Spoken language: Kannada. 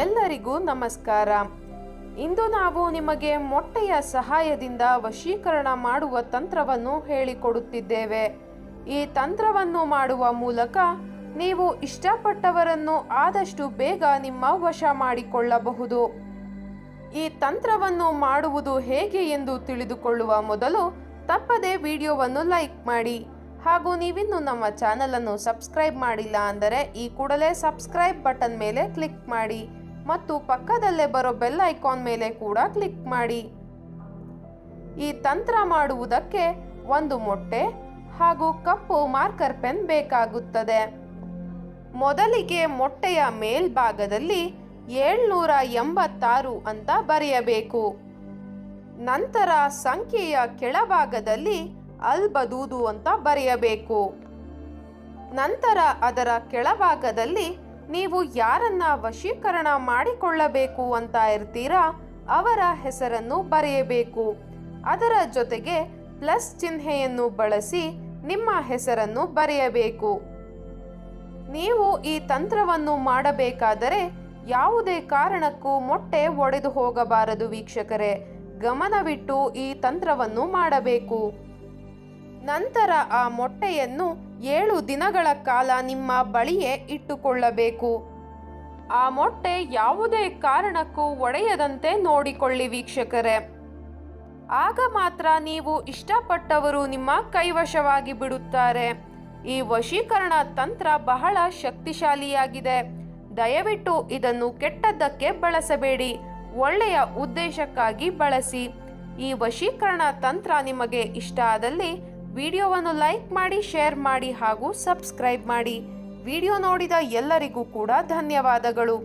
ಎಲ್ಲರಿಗೂ ನಮಸ್ಕಾರ. ಇಂದು ನಾವು ನಿಮಗೆ ಮೊಟ್ಟೆಯ ಸಹಾಯದಿಂದ ವಶೀಕರಣ ಮಾಡುವ ತಂತ್ರವನ್ನು ಹೇಳಿಕೊಡುತ್ತಿದ್ದೇವೆ. ಈ ತಂತ್ರವನ್ನು ಮಾಡುವ ಮೂಲಕ ನೀವು ಇಷ್ಟಪಟ್ಟವರನ್ನು ಆದಷ್ಟು ಬೇಗ ನಿಮ್ಮ ವಶ ಮಾಡಿಕೊಳ್ಳಬಹುದು. ಈ ತಂತ್ರವನ್ನು ಮಾಡುವುದು ಹೇಗೆ ಎಂದು ತಿಳಿದುಕೊಳ್ಳುವ ಮೊದಲು ತಪ್ಪದೆ ವಿಡಿಯೋವನ್ನು ಲೈಕ್ ಮಾಡಿ. ಹಾಗೂ ನೀವಿನ್ನು ನಮ್ಮ ಚಾನಲನ್ನು ಸಬ್ಸ್ಕ್ರೈಬ್ ಮಾಡಿಲ್ಲ ಅಂದರೆ ಈ ಕೂಡಲೇ ಸಬ್ಸ್ಕ್ರೈಬ್ ಬಟನ್ ಮೇಲೆ ಕ್ಲಿಕ್ ಮಾಡಿ. ಮತ್ತು ಪಕ್ಕದಲ್ಲೇ ಬರೋ ಬೆಲ್ ಐಕಾನ್ ಮೇಲೆ ಕೂಡ ಕ್ಲಿಕ್ ಮಾಡಿ. ಈ ತಂತ್ರ ಮಾಡುವುದಕ್ಕೆ ಒಂದು ಮೊಟ್ಟೆ ಹಾಗೂ ಕಪ್ಪು ಮಾರ್ಕರ್ ಪೆನ್ ಬೇಕಾಗುತ್ತದೆ. ಮೊದಲಿಗೆ ಮೊಟ್ಟೆಯ ಮೇಲ್ಭಾಗದಲ್ಲಿ ಏಳ್ನೂರ ಎಂಬತ್ತಾರು ಅಂತ ಬರೆಯಬೇಕು. ನಂತರ ಸಂಖ್ಯೆಯ ಕೆಳಭಾಗದಲ್ಲಿ ಅಲ್ಬದೂದು ಅಂತ ಬರೆಯಬೇಕು. ನಂತರ ಅದರ ಕೆಳಭಾಗದಲ್ಲಿ ನೀವು ಯಾರನ್ನ ವಶೀಕರಣ ಮಾಡಿಕೊಳ್ಳಬೇಕು ಅಂತ ಇರ್ತೀರಾ ಅವರ ಹೆಸರನ್ನು ಬರೆಯಬೇಕು. ಅದರ ಜೊತೆಗೆ ಪ್ಲಸ್ ಚಿಹ್ನೆಯನ್ನು ಬಳಸಿ ನಿಮ್ಮ ಹೆಸರನ್ನು ಬರೆಯಬೇಕು. ನೀವು ಈ ತಂತ್ರವನ್ನು ಮಾಡಬೇಕಾದರೆ ಯಾವುದೇ ಕಾರಣಕ್ಕೂ ಮೊಟ್ಟೆ ಒಡೆದು ಹೋಗಬಾರದು ವೀಕ್ಷಕರೇ. ಗಮನವಿಟ್ಟು ಈ ತಂತ್ರವನ್ನು ಮಾಡಬೇಕು. ನಂತರ ಆ ಮೊಟ್ಟೆಯನ್ನು ಏಳು ದಿನಗಳ ಕಾಲ ನಿಮ್ಮ ಬಳಿಯೇ ಇಟ್ಟುಕೊಳ್ಳಬೇಕು. ಆ ಮೊಟ್ಟೆ ಯಾವುದೇ ಕಾರಣಕ್ಕೂ ಒಡೆಯದಂತೆ ನೋಡಿಕೊಳ್ಳಿ ವೀಕ್ಷಕರೇ. ಆಗ ಮಾತ್ರ ನೀವು ಇಷ್ಟಪಟ್ಟವರು ನಿಮ್ಮ ಕೈವಶವಾಗಿ ಬಿಡುತ್ತಾರೆ. ಈ ವಶೀಕರಣ ತಂತ್ರ ಬಹಳ ಶಕ್ತಿಶಾಲಿಯಾಗಿದೆ. ದಯವಿಟ್ಟು ಇದನ್ನು ಕೆಟ್ಟದ್ದಕ್ಕೆ ಬಳಸಬೇಡಿ. ಒಳ್ಳೆಯ ಉದ್ದೇಶಕ್ಕಾಗಿ ಬಳಸಿ. ಈ ವಶೀಕರಣ ತಂತ್ರ ನಿಮಗೆ ಇಷ್ಟ ಆದಲ್ಲಿ ವಿಡಿಯೋವನ್ನು ಲೈಕ್ ಮಾಡಿ ಶೇರ್ ಮಾಡಿ ಹಾಗೂ ಸಬ್ಸ್ಕ್ರೈಬ್ ಮಾಡಿ. ವಿಡಿಯೋ ನೋಡಿದ ಎಲ್ಲರಿಗೂ ಕೂಡ ಧನ್ಯವಾದಗಳು.